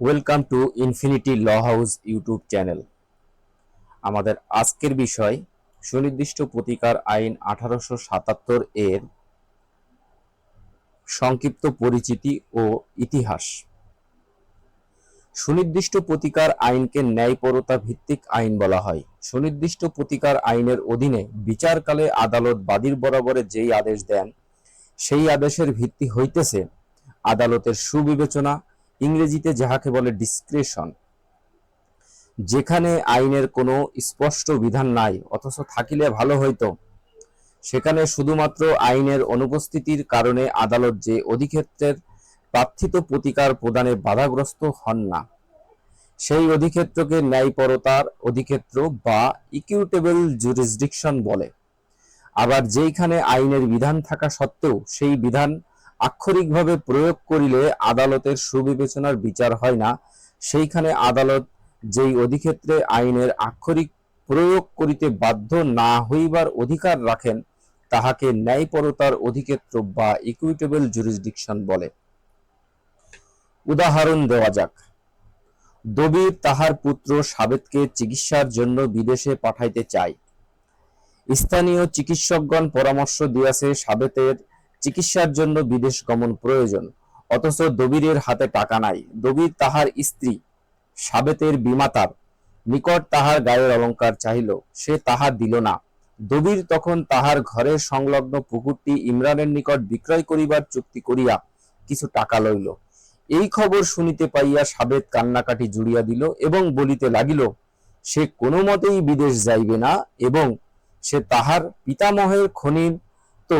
Welcome to infinity law house YouTube channel আমাদের আজকের বিষয়, সুনির্দিষ্ট প্রতিকার আইন আঠারোশো সাতাত্তর এর সংক্ষিপ্ত পরিচিতি ও ইতিহাস। সুনির্দিষ্ট প্রতিকার আইনকে ন্যায়পরতা ভিত্তিক আইন বলা হয়। সুনির্দিষ্ট প্রতিকার আইনের অধীনে বিচারকালে আদালত বাদীর বরাবরে যেই আদেশ দেন, সেই আদেশের ভিত্তি হইতেছে আদালতের সুবিবেচনা ইংরেজিতে যাহাকে বলে ডিসক্রিশন যেখানে আইনের কোনো স্পষ্ট বিধান নাই, অথচ থাকিলে ভালো হইতো। সেখানে শুধুমাত্র আইনের অনুপস্থিতির কারণে আদালত যে অধিক্ষেত্রের প্রার্থিত প্রতিকার প্রদানে বাধাগ্রস্ত হন না, সেই অধিক্ষেত্রকে ন্যায়পরতার অধিক্ষেত্র বা ইকুইটেবল জুরিসডিকশন বলে। আবার যেইখানে আইনের বিধান থাকা সত্ত্বেও সেই বিধান আক্ষরিকভাবে প্রয়োগ করিলে আদালতের সুবিবেচনার বিচার হয় না। সেইখানে আদালত যেই অধিক্ষেত্রে আইনের আক্ষরিক প্রয়োগ করিতে বাধ্য না হইবার অধিকার রাখেন, তাহাকে ন্যায়পরতার অধিক্ষেত্র বা ইকুইটেবল জুরিসডিকশন বলে। উদাহরণ দেওয়া যাক। দবির তাহার পুত্র সাবেতকে চিকিৎসার জন্য বিদেশে পাঠাইতে চায়। স্থানীয় চিকিৎসকগণ পরামর্শ দিয়াছে সাবেতের চিকিৎসার জন্য বিদেশ গমন প্রয়োজন। অথচ দবিরের হাতে টাকা নাই। দবির তাহার স্ত্রী, সাবেতের বিমাতার, নিকট তাহার গায়ের অলংকার চাহিল। সে তাহা দিল না। দবির তখন তাহার ঘরের সংলগ্ন পুকুরটি ইমরানের নিকট বিক্রয় করিবার চুক্তি করিয়া কিছু টাকা লইল। এই খবর শুনিতে পাইয়া সাবেত কান্নাকাটি জুড়িয়া দিল এবং বলিতে লাগিল, সে কোনো মতেই বিদেশ যাইবে না এবং সে তাহার পিতামহের খনির তো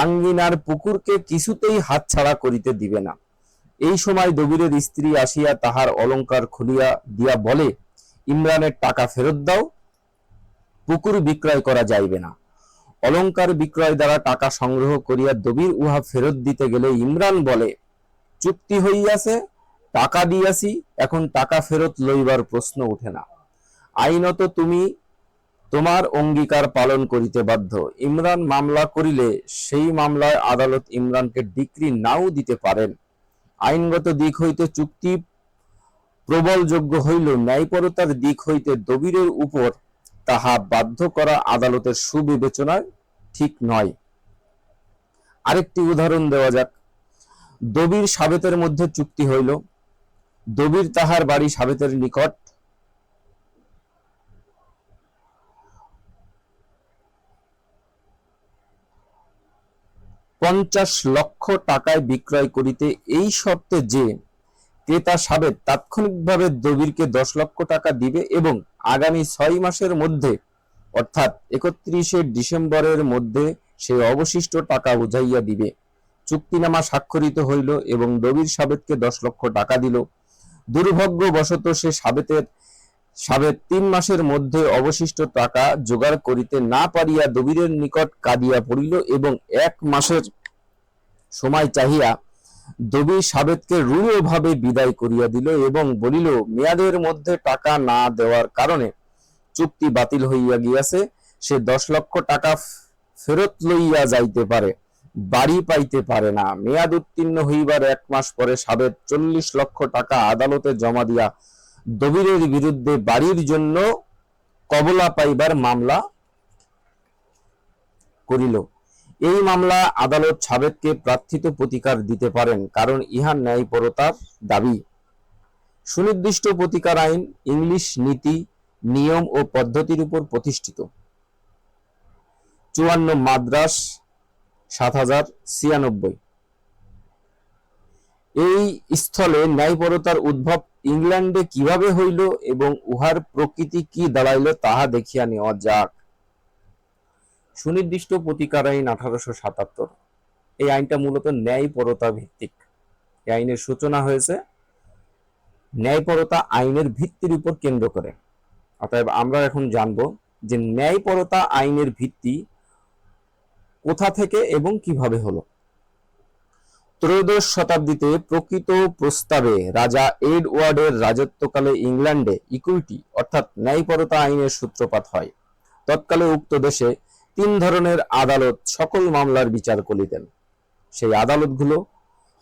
আঙ্গিনার পুকুরকে কিছুতেই হাতছাড়া করিতে দিবে না। এই সময় দবিরের স্ত্রী আসিয়া তাহার অলংকার খুলিয়া দিয়া বলে, ইমরানের টাকা ফেরত দাও, পুকুর বিক্রয় করা যাইবে না। অলংকার বিক্রয় দ্বারা টাকা সংগ্রহ করিয়া দবির উহা ফেরত দিতে গেলে ইমরান বলে, চুক্তি হইয়াছে, টাকা দিয়াছি, এখন টাকা ফেরত লইবার প্রশ্ন ওঠে না। আইনত তুমি তোমার অঙ্গীকার পালন করিতে বাধ্য। ইমরান মামলা করিলে সেই মামলায় আদালত ইমরানকে ডিক্রি নাও দিতে পারেন। আইনগত দিক হইতে চুক্তি প্রবলযোগ্য হইল ন্যায়পরতার দিক হইতে দবিরের উপর তাহা বাধ্য করা আদালতের সুবিবেচনায় ঠিক নয়। আরেকটি উদাহরণ দেওয়া যাক। দবির সাবেতের মধ্যে চুক্তি হইল। দবির তাহার বাড়ি সাবেতের নিকট। পঞ্চাশ লক্ষ টাকায় বিক্রয় করিতে এই শর্তে যে ক্রেতা সাবেত তাৎক্ষণিকভাবে দবিরকে দশ লক্ষ টাকা দিবে এবং আগামী ছয় মাসের মধ্যে, অর্থাৎ একত্রিশে ডিসেম্বরের মধ্যে সে অবশিষ্ট টাকা বুঝাইয়া দিবে। চুক্তিনামা স্বাক্ষরিত হইল এবং দবির সাবেতকে দশ লক্ষ টাকা দিল। দুর্ভাগ্যবশত সে সাবেতের সাবেত তিন মাসের মধ্যে অবশিষ্ট টাকা জোগাড় করিতে না পারিয়া দবিরের নিকট কাঁদিয়া পড়িল এবং এক মাসের সময় চাহিয়া দবির সাবেতকে রূঢ়ভাবে বিদায় করিয়া দিল এবং বলিল, মেয়াদের মধ্যে টাকা না দেওয়ার কারণে চুক্তি বাতিল হইয়া গিয়াছে। সে দশ লক্ষ টাকা ফেরত লইয়া যাইতে পারে, বাড়ি পাইতে পারে না। মেয়াদ উত্তীর্ণ হইবার এক মাস পরে সাবেত চল্লিশ লক্ষ টাকা আদালতে জমা দিয়া দবিরের বিরুদ্ধে বাড়ির জন্য কবলা পাইবার মামলা করিল। এই মামলা আদালত সাবেককে প্রার্থিত প্রতিকার দিতে পারেন, কারণ ইহার ন্যায়পরতার দাবি। সুনির্দিষ্ট প্রতিকার আইন ইংলিশ নীতি, নিয়ম ও পদ্ধতির উপর প্রতিষ্ঠিত। চুয়ান্ন মাদ্রাস, সাত হাজার ছিয়ানব্বই। এই স্থলে ন্যায়পরতার উদ্ভব ইংল্যান্ডে কীভাবে হইল এবং উহার প্রকৃতি কি দাঁড়াইল তাহা দেখিয়া নেওয়া যাক। সুনির্দিষ্ট প্রতিকার আইন আঠারোশো সাতাত্তর। এই আইনটা মূলত ন্যায়পরতা ভিত্তিক। এই আইনের সূচনা হয়েছে, ন্যায়পরতা আইনের ভিত্তির উপর কেন্দ্র করে। অতএব আমরা এখন জানব যে ন্যায়পরতা আইনের ভিত্তি কোথা থেকে এবং কীভাবে হলো। ত্রয়োদশ শতাব্দীতে প্রকৃত প্রস্তাবে রাজা এডওয়ার্ডের রাজত্বকালে ইংল্যান্ডে ইকুইটি অর্থাৎ ন্যায়পরতা আইনের সূত্রপাত হয়। তৎকালে উক্ত দেশে তিন ধরনের আদালত সকল মামলার বিচার করিতেন। সেই আদালতগুলো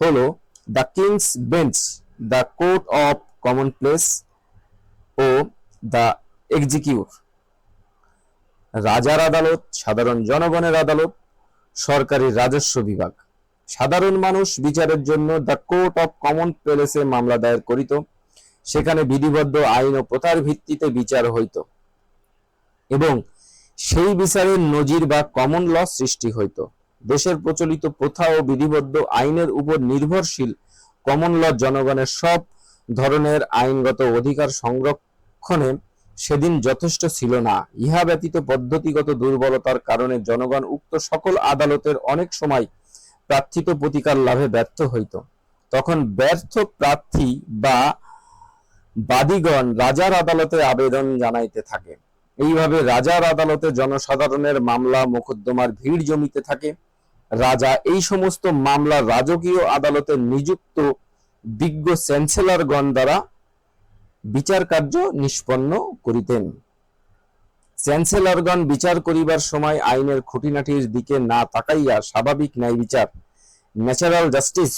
হলো the kings bench, the court of common pleas O the execute রাজার আদালত, সাধারণ জনগণের আদালত, সরকারি রাজস্ব বিভাগ। সাধারণ মানুষ বিচারের জন্য দ্য কোর্ট অফ কমন প্লেসে মামলা দায়ের করিত। সেখানে বিধিবদ্ধ আইন ও প্রথার ভিত্তিতে বিচার হইত। এবং সেই বিচারের নজির বা কমন ল সৃষ্টি হইত। দেশের প্রচলিত প্রথা ও বিধিবদ্ধ আইনের উপর নির্ভরশীল কমন ল জনগণের সব ধরনের আইনগত অধিকার সংরক্ষণে সেদিন যথেষ্ট ছিল না। ইহা ব্যতীত পদ্ধতিগত দুর্বলতার কারণে জনগণ উক্ত সকল আদালতের অনেক সময় প্রার্থিত প্রতিকার লাভে ব্যর্থ হইত। তখন ব্যর্থ প্রার্থী বা বাদীগণ রাজার আদালতে আবেদন জানাইতে থাকে। এইভাবে রাজার আদালতে জনসাধারণের মামলা, মোকদ্দমার ভিড় জমিতে থাকে। রাজা এই সমস্ত মামলা রাজকীয় আদালতে নিযুক্ত বিজ্ঞ চ্যান্সেলরগণ দ্বারা বিচার কার্য নিষ্পন্ন করিতেন। চ্যান্সেলরগণ বিচার করিবার সময় আইনের খুঁটিনাটির দিকে না তাকাইয়া স্বাভাবিক ন্যায় বিচার, ন্যাচারাল জাস্টিস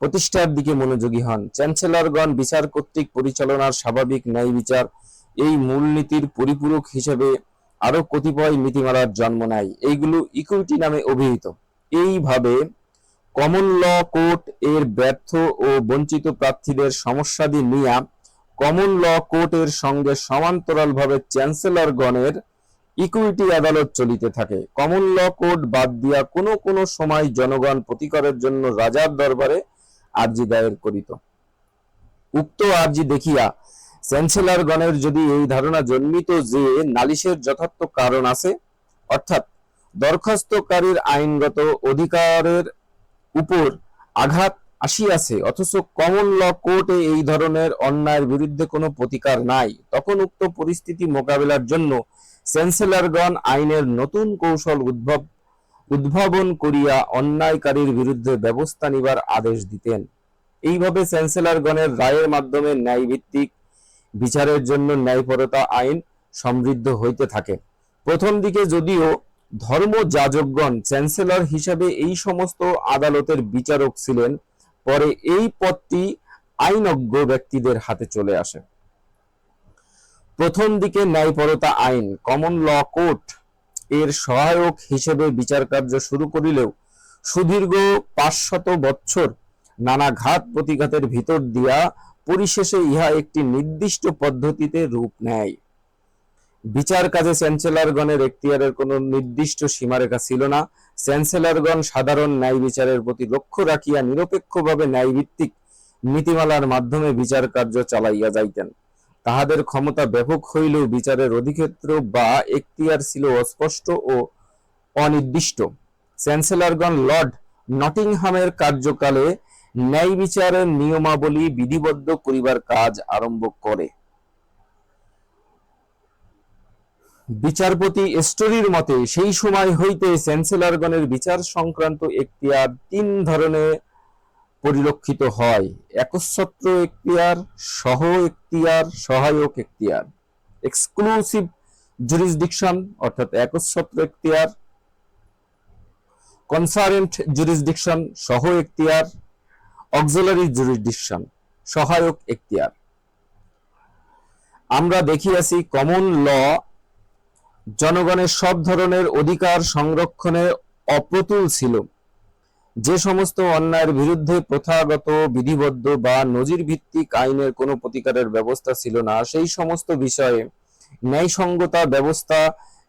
প্রতিষ্ঠার দিকে মনোযোগী হন। চ্যান্সেলরগণ বিচার কর্তৃক পরিচালনার স্বাভাবিক ন্যায় বিচার এই মূলনীতির পরিপূরক হিসেবে আরও কতিপয় নীতিমালার জন্ম নেয়। এইগুলো ইকুইটি নামে অভিহিত। এইভাবে কমন ল কোর্ট এর ব্যর্থ ও বঞ্চিত প্রার্থীদের সমস্যাদি নিয়া কমন ল কোর্টের সঙ্গে সমান্তরালভাবে চ্যান্সেলরগণের ইকুইটি আদালত চলিতে থাকে। কমন ল কোর্ট বাদ দিয়া কোনো কোনো সময় জনগণ প্রতিকারের জন্য রাজার দরবারে আর্জি দায়ের করিত। উক্ত আর্জি দেখিয়া চ্যান্সেলরগণের যদি এই ধারণা জন্মিত যে নালিশের যথার্থ কারণ আছে, অর্থাৎ দরখাস্তকারীর আইনগত অধিকারের উপর আঘাত আসিয়াছে অথচ কমন ল কোর্টে এই ধরনের অন্যায়ের বিরুদ্ধে কোনো প্রতিকার নাই। তখন উক্ত পরিস্থিতি মোকাবিলার জন্য চ্যান্সেলরগণ আইনের নতুন কৌশল উদ্ভব উদ্ভাবন করিয়া অন্যায়কারীর বিরুদ্ধে ব্যবস্থা নিবার আদেশ দিতেন। এইভাবে চ্যান্সেলরগণের রায়ের মাধ্যমে ন্যায়ভিত্তিক বিচারের জন্য ন্যায়পরতা আইন সমৃদ্ধ হইতে থাকে। প্রথম দিকে যদিও ধর্মযাজকগণ চ্যান্সেলর হিসাবে এই সমস্ত আদালতের বিচারক ছিলেন পরে এই পদটি আইনজ্ঞ ব্যক্তিদের হাতে চলে আসে। প্রথম দিকে ন্যায়পরতা আইন কমন ল কোর্ট এর সহায়ক হিসেবে বিচার কার্য শুরু করিলেও সুদীর্ঘ পাঁচশত বৎসর নানা ঘাত প্রতিঘাতের ভিতর দিয়া পরিশেষে ইহা একটি নির্দিষ্ট পদ্ধতিতে রূপ নেয়। বিচার কাজে চ্যান্সেলরগণের এখতিয়ারের কোনো নির্দিষ্ট সীমারেখা ছিল না। চ্যান্সেলরগণ সাধারণ ন্যায় বিচারের প্রতি লক্ষ্য রাখিয়া নিরপেক্ষভাবে ন্যায়ভিত্তিক নীতিমালার মাধ্যমে বিচার কার্য চালাইয়া যাইতেন। তাহাদের ক্ষমতা ব্যাপক হইলেও বিচারের অধিক্ষেত্র বা এখতিয়ার ছিল অস্পষ্ট ও অনির্দিষ্ট। চ্যান্সেলরগণ লর্ড নটিংহামের কার্যকালে ন্যায় বিচারের নিয়মাবলী বিধিবদ্ধ করিবার কাজ আরম্ভ করে। বিচারপতি স্টোরির মতে, সেই সময় হইতে চ্যান্সেলরগণের বিচার সংক্রান্ত এখতিয়ার তিন ধরনের পরিলক্ষিত হয়। একচ্ছত্র এখতিয়ার, সহ এখতিয়ার, সহায়ক এখতিয়ার। এক্সক্লুসিভ জুরিসডিকশন অর্থাৎ একচ্ছত্র এখতিয়ার। কনসারেন্ট জুরিসডিকশন সহ এখতিয়ার। অক্সিলারি জুরিসডিকশন সহায়ক এখতিয়ার। আমরা দেখিয়াছি কমন ল জনগণের সব ধরনের অধিকার সংরক্ষণে অপ্রতুল ছিল। যে সমস্ত অন্যায়ের বিরুদ্ধে প্রথাগত, বিধিবদ্ধ বা নজির ভিত্তিক আইনের কোনো প্রতিকারের ব্যবস্থা ছিল না, সেই সমস্ত বিষয়ে ন্যায়সঙ্গতা ব্যবস্থা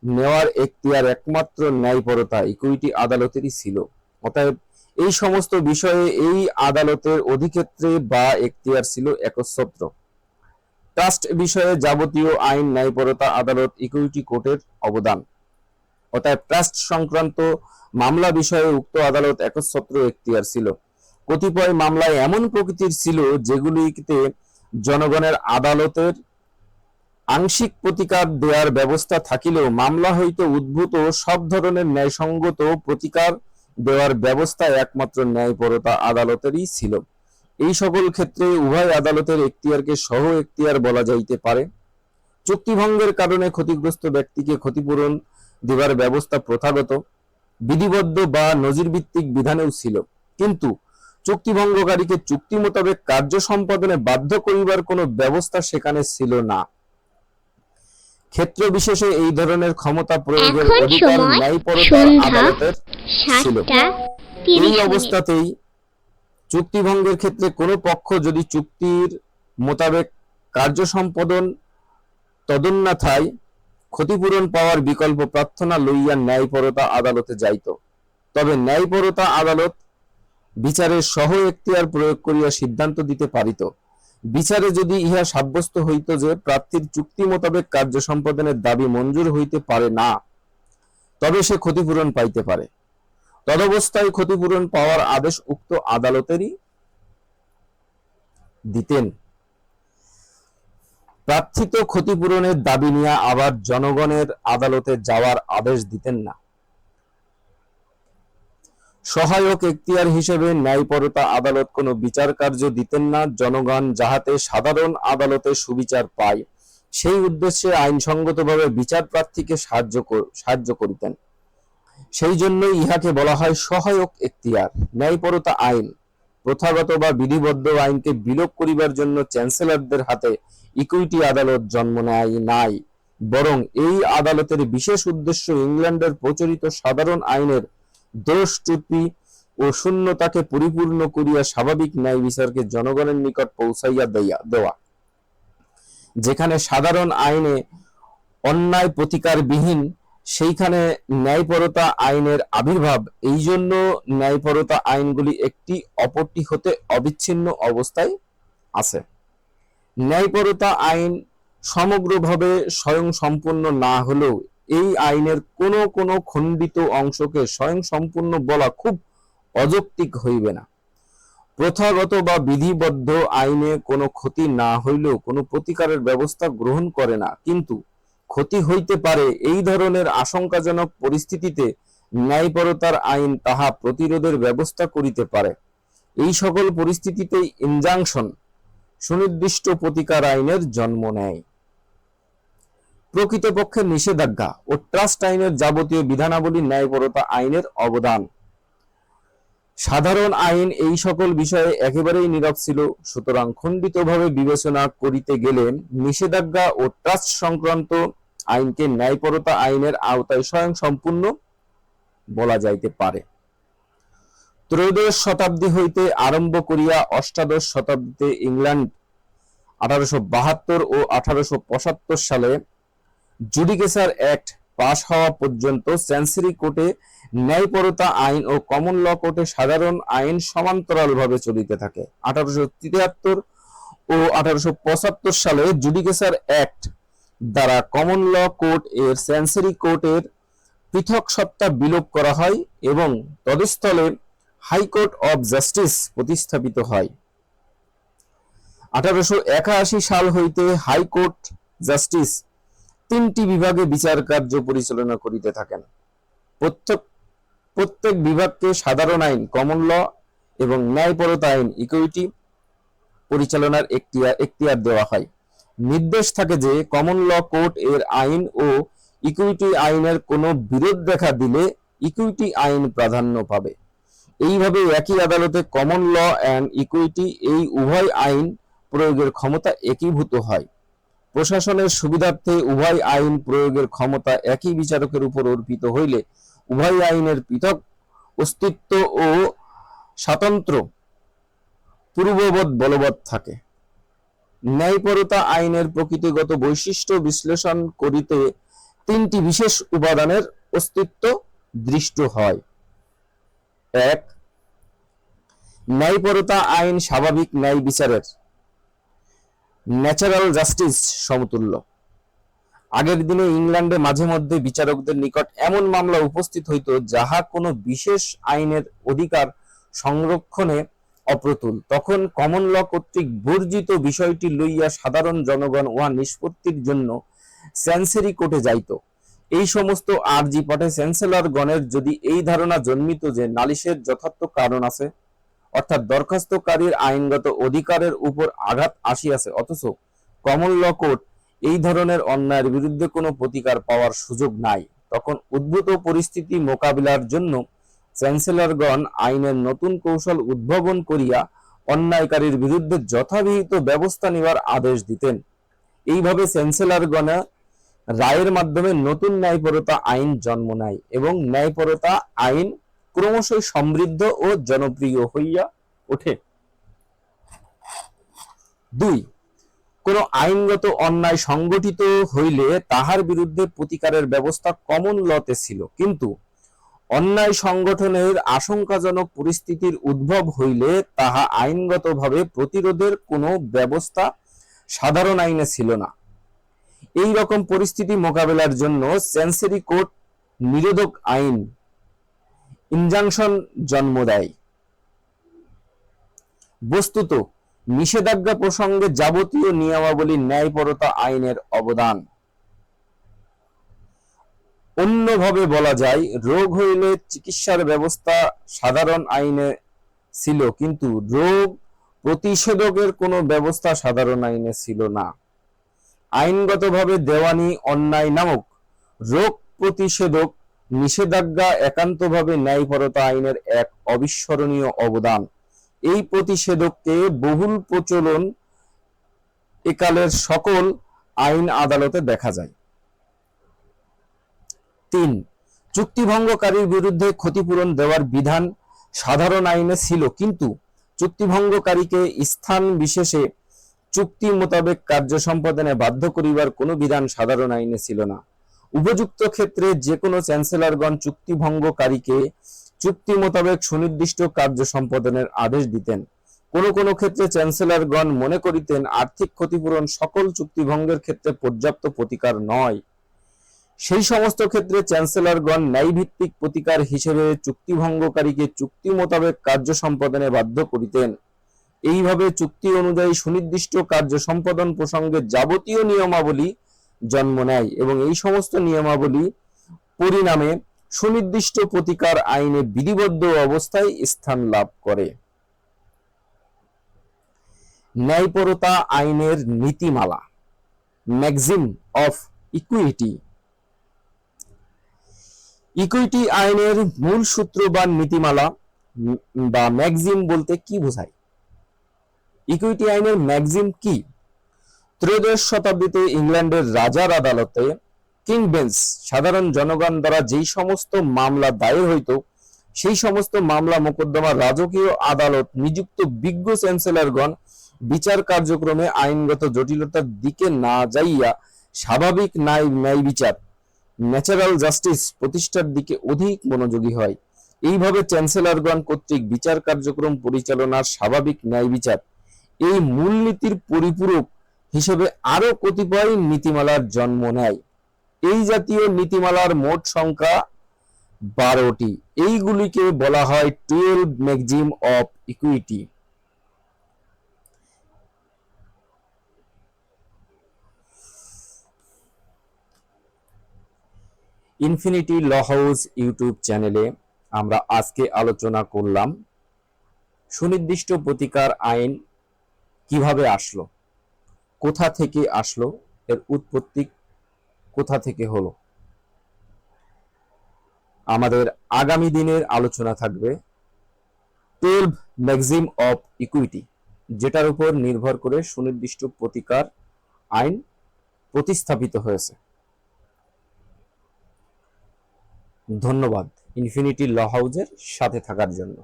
নেওয়ার এখতিয়ার একমাত্র ন্যায়পরতা ইকুইটি আদালতেরই ছিল। অতএব এই সমস্ত বিষয়ে এই আদালতের অধিক্ষেত্রে বা এখতিয়ার ছিল একচ্ছত্র। ট্রাস্ট বিষয়ে যাবতীয় আইন, ন্যায়পরতা, আদালত, ইকুইটি কোর্টের অবদান। অতএব ট্রাস্ট সংক্রান্ত মামলা বিষয়ে উক্ত আদালত একচ্ছত্র এখতিয়ার ছিল। কতিপয় মামলায় এমন প্রকৃতির ছিল যেগুলিতে জনগণের আদালতের আংশিক প্রতিকার দেওয়ার ব্যবস্থা থাকিলেও মামলা হইতে উদ্ভূত সব ধরনের ন্যায়সঙ্গত প্রতিকার দেওয়ার ব্যবস্থা একমাত্র ন্যায়পরতা আদালতেরই ছিল। এই সকল ক্ষেত্রে উভয় আদালতের এখতিয়ারকে সহ এখতিয়ার বলা যাইতে পারে। চুক্তিভঙ্গের কারণে ক্ষতিগ্রস্ত ব্যক্তিকে ক্ষতিপূরণ দেবার ব্যবস্থা প্রথাগত বিধিবদ্ধ বা নজিরভিত্তিক বিধানেও ছিল। কিন্তু চুক্তিভঙ্গকারীকে চুক্তি মোতাবেক কার্য সম্পাদনে বাধ্য করিবার কোনো ব্যবস্থা সেখানে ছিল না। ক্ষেত্র বিশেষে এই ধরনের ক্ষমতা প্রয়োগের অধিকার ন্যায়পরতার আদালতের ছিল। এই অবস্থাতেই চুক্তিভঙ্গের ক্ষেত্রে কোনো পক্ষ যদি চুক্তির মোতাবেক কার্য সম্পাদন তদন্যাথায় ক্ষতিপূরণ পাওয়ার বিকল্প প্রার্থনা লইয়া ন্যায়পরতা আদালতে যাইত। তবে ন্যায়পরতা আদালত বিচারের সহ এখতিয়ার প্রয়োগ করিয়া সিদ্ধান্ত দিতে পারিত। বিচারে যদি ইহা সাব্যস্ত হইত যে প্রার্থীর চুক্তি মোতাবেক কার্য সম্পাদনের দাবি মঞ্জুর হইতে পারে না, তবে সে ক্ষতিপূরণ পাইতে পারে। তদবস্থায় ক্ষতিপূরণ পাওয়ার আদেশ উক্ত আদালতেরই দিতেন। প্রার্থিত ক্ষতিপূরণের দাবি নিয়ে আবার জনগণের আদালতে যাওয়ার আদেশ দিতেন না। সহায়ক এখতিয়ার হিসেবে ন্যায়পরতা আদালত কোনো বিচার কার্য দিতেন না। জনগণ যাহাতে সাধারণ আদালতে সুবিচার পায়, সেই উদ্দেশ্যে আইনসঙ্গতভাবে বিচার প্রার্থীকে সাহায্য সাহায্য করিতেন। সেই জন্যই ইহাকে বলা হয় সহায়ক এখতিয়ার, ন্যায়পরতা আইন। প্রথাগত বা বিধিবদ্ধ আইনকে বিলোপ করিবার জন্য চ্যান্সেলরদের হাতে ইকুইটি আদালত জন্ম নেয় নাই। বরং এই আদালতের বিশেষ উদ্দেশ্য ইংল্যান্ডের প্রচলিত সাধারণ আইনের দোষ ত্রুটি ও শূন্যতাকে পরিপূর্ণ করিয়া স্বাভাবিক ন্যায় বিচারকে জনগণের নিকট পৌঁছাইয়া দেয়া, দেওয়া। যেখানে সাধারণ আইনে অন্যায় প্রতিকারবিহীন সেইখানে ন্যায়পরতা আইনের আবির্ভাব। এই জন্য ন্যায়পরতা আইনগুলি একটি অপরটি হতে অবিচ্ছিন্ন অবস্থায় আছে। ন্যায়পরতা আইন সমগ্রভাবে স্বয়ং সম্পূর্ণ না হলেও এই আইনের কোনো কোনো খণ্ডিত অংশকে স্বয়ং সম্পূর্ণ বলা খুব অযৌক্তিক হইবে না। প্রথাগত বা বিধিবদ্ধ আইনে কোনো ক্ষতি না হইলেও কোনো প্রতিকারের ব্যবস্থা গ্রহণ করে না। কিন্তু ক্ষতি হইতে পারে এই ধরনের আশঙ্কাজনক পরিস্থিতিতে ন্যায়পরতার আইন তাহা প্রতিরোধের ব্যবস্থা করিতে পারে। এই সকল পরিস্থিতিতেই ইনজাংশন সুনির্দিষ্ট প্রতিকার আইনের জন্ম নেয়। প্রকৃতপক্ষে নিষেধাজ্ঞা ও ট্রাস্ট আইনের যাবতীয় বিধানাবলী ন্যায়পরতা আইনের অবদান। সাধারণ আইন এই সকল বিষয়ে একেবারেই নীরব ছিল, সুতরাং খণ্ডিতভাবে বিবেচনা করিতে গেলে নিষেধাজ্ঞা ও ট্রাস্ট সংক্রান্ত আইনকে ন্যায়পরতা আইনের আওতায় স্বয়ং সম্পূর্ণ বলা যাইতে পারে। ত্রয়োদশ শতাব্দী হইতে আরম্ভ করিয়া অষ্টাদশ শতাব্দীতে ইংল্যান্ড আঠারোশো বাহাত্তর ও আঠারোশো পঁচাত্তর সালে জুডিকেসার অ্যাক্ট পাশ হওয়া পর্যন্ত চ্যান্সেরি কোর্টে ন্যায়পরতা আইন ও কমন ল কোর্টে সাধারণ আইন সমান্তরালভাবে চলিতে থাকে। আঠারোশো তিয়াত্তর ও আঠারোশো পঁচাত্তর সালে জুডিকেসার অ্যাক্ট দ্বারা কমন ল কোর্ট এর চ্যান্সেরি কোর্টের পৃথক সত্তা বিলোপ করা হয় এবং তদস্থলে হাইকোর্ট অব জাস্টিস প্রতিস্থাপিত হয়। আঠারোশো একাশি সাল হইতে হাইকোর্ট জাস্টিস তিনটি বিভাগে বিচার কার্য পরিচালনা করিতে থাকেন। প্রত্যেক প্রত্যেক বিভাগকে সাধারণ আইন কমন ল এবং ন্যায়পরতা আইন ইকুইটি পরিচালনার এখতিয়ার দেওয়া হয়। নির্দেশ থাকে যে কমন ল কোর্ট এর আইন ও ইকুইটি আইনের কোনো বিরোধ দেখা দিলে ইকুইটি আইন প্রাধান্য পাবে। এইভাবে একই আদালতে কমন ল অ্যান্ড ইকুইটি এই উভয় আইন প্রয়োগের ক্ষমতা একীভূত হয়। প্রশাসনের সুবিধার্থে উভয় আইন প্রয়োগের ক্ষমতা একই বিচারকের উপর অর্পিত হইলে উভয় আইনের পৃথক অস্তিত্ব ও স্বাতন্ত্র পূর্ববৎ বলবৎ থাকে। ন্যায়পরতা আইনের প্রকৃতিগত বৈশিষ্ট্য বিশ্লেষণ করিতে তিনটি বিশেষ উপাদানের অস্তিত্ব দৃষ্ট হয়। এক, ন্যায়পরতা আইন স্বাভাবিক ন্যায় বিচারের। ন্যাচারাল জাস্টিস সমতুল্য। আগের দিনে ইংল্যান্ডে মাঝে মধ্যে বিচারকদের নিকট এমন মামলা উপস্থিত হইত যাহা কোনো বিশেষ আইনের অধিকার সংরক্ষণে অপ্রতুল। তখন কমন ল কর্তৃক বর্জিত বিষয়টি লইয়া সাধারণ জনগণ উহা নিষ্পত্তির জন্য চ্যান্সেরি কোর্টে যাইত। এই সমস্ত আরজি পাঠে গণের যদি এই ধারণা জন্মিত যে নালিশের যথার্থ কারণ আছে, অর্থাৎ দরখাস্তকারীর আইনগত অধিকারের উপর আঘাত আসিয়াছে, অথচ কমন ল কোর্ট এই ধরনের অন্যায়ের বিরুদ্ধে কোনো প্রতিকার পাওয়ার সুযোগ নাই। তখন উদ্ভূত পরিস্থিতি মোকাবিলার জন্য চ্যান্সেলরগণ আইনের নতুন কৌশল উদ্ভাবন করিয়া অন্যায়কারীর বিরুদ্ধে যথাবিহিত ব্যবস্থা নেওয়ার আদেশ দিতেন। এইভাবে চ্যান্সেলরগণ রায়ের মাধ্যমে নতুন ন্যায়পরতা আইন জন্ম নেয় এবং ন্যায়পরতা আইন ক্রমশই সমৃদ্ধ ও জনপ্রিয় হইয়া ওঠে। দুই, কোন আইনগত অন্যায় সংগঠিত হইলে তাহার বিরুদ্ধে প্রতিকারের ব্যবস্থা কমন লতে ছিল। কিন্তু অন্যায় সংগঠনের আশঙ্কাজনক পরিস্থিতির উদ্ভব হইলে তাহা আইনগতভাবে প্রতিরোধের কোনো ব্যবস্থা সাধারণ আইনে ছিল না। এই রকম পরিস্থিতি মোকাবেলার জন্য সেন্সারি কোর্ট নিরোধক আইন ইনজাংশন জন্ম দেয়। বস্তুত নিষেধাজ্ঞা প্রসঙ্গে যাবতীয় নিয়মাবলী ন্যায়পরতা আইনের অবদান। অন্যভাবে বলা যায়, রোগ হইলে চিকিৎসার ব্যবস্থা সাধারণ আইনে ছিল, কিন্তু রোগ প্রতিষেধকের কোনো ব্যবস্থা সাধারণ আইনে ছিল না। আইনগতভাবে দেওয়ানি অন্যায় নামক রোগ প্রতিষেধক নিষেধাজ্ঞা একান্তভাবে ন্যায়পরতা আইনের এক অবিস্মরণীয় অবদান। এই প্রতিষেধককে বহুল প্রচলন একালের সকল আইন আদালতে দেখা যায়। তিন, চুক্তিভঙ্গকারীর বিরুদ্ধে ক্ষতিপূরণ দেওয়ার বিধান সাধারণ আইনে ছিল, কিন্তু চুক্তিভঙ্গকারীকে স্থান বিশেষে চুক্তি মোতাবেক কার্য সম্পাদনে বাধ্য করিবার কোনো বিধান সাধারণ আইনে ছিল না। উপযুক্ত ক্ষেত্রে যে কোনো চ্যান্সেলরগণ চুক্তিভঙ্গকারীকে চুক্তি মোতাবেক সুনির্দিষ্ট কার্য সম্পাদনের আদেশ দিতেন। কোন কোন ক্ষেত্রে চ্যান্সেলরগণ মনে করিতেন, আর্থিক ক্ষতিপূরণ সকল চুক্তিভঙ্গের ক্ষেত্রে পর্যাপ্ত প্রতিকার নয়। সেই সমস্ত ক্ষেত্রে চ্যান্সেলরগণ ন্যায়ভিত্তিক প্রতিকার হিসেবে চুক্তিভঙ্গকারীকে চুক্তি মোতাবেক কার্য সম্পাদনে বাধ্য করিতেন। এইভাবে চুক্তি অনুযায়ী সুনির্দিষ্ট কার্য সম্পাদন প্রসঙ্গে যাবতীয় নিয়মাবলী জন্ম নেয় এবং এই সমস্ত নিয়মাবলী পরিণামে সুনির্দিষ্ট প্রতিকার আইনে বিধিবদ্ধ অবস্থায় স্থান লাভ করে। ন্যায়পরতা আইনের নীতিমালা ম্যাগজিম অফ ইকুইটি। ইকুইটি আইনের মূল সূত্র বা নীতিমালা বা ম্যাগজিম বলতে কি বোঝায়? ইকুইটি আইনের ম্যাগজিম কি? ত্রয়োদশ শতাব্দীতে ইংল্যান্ডের রাজার আদালতে কিং বেঞ্চ সাধারণ জনগণ দ্বারা যেই সমস্ত মামলা দায়ের হইত, সেই সমস্ত মামলা মোকদ্দমা রাজকীয় আদালত নিযুক্ত বিজ্ঞ চ্যান্সেলরগণ বিচার কার্যক্রমে আইনগত জটিলতার দিকে না যাইয়া স্বাভাবিক ন্যায় ন্যায় বিচার ন্যাচারাল জাস্টিস প্রতিষ্ঠার দিকে অধিক মনোযোগী হয়। এইভাবে চ্যান্সেলরগণ কর্তৃক বিচার কার্যক্রম পরিচালনার স্বাভাবিক ন্যায় বিচার। এই মূলনীতির পরিপূরক হিসেবে আরও কতিপয় নীতিমালার জন্ম নেয়। এই জাতীয় নীতিমালার মোট সংখ্যা বারোটি। এইগুলিকে বলা হয় twelve maxims of equity. Infinity law house YouTube চ্যানেলে আমরা আজকে আলোচনা করলাম সুনির্দিষ্ট প্রতিকার আইন কীভাবে আসলো, কোথা থেকে আসলো, এর উৎপত্তি কোথা থেকে হলো। আমাদের আগামী দিনের আলোচনা থাকবে টুয়েলভ ম্যাগজিম অফ ইকুইটি যেটার উপর নির্ভর করে সুনির্দিষ্ট প্রতিকার আইন প্রতিস্থাপিত হয়েছে। ধন্যবাদ ইনফিনিটি ল হাউজের সাথে থাকার জন্য।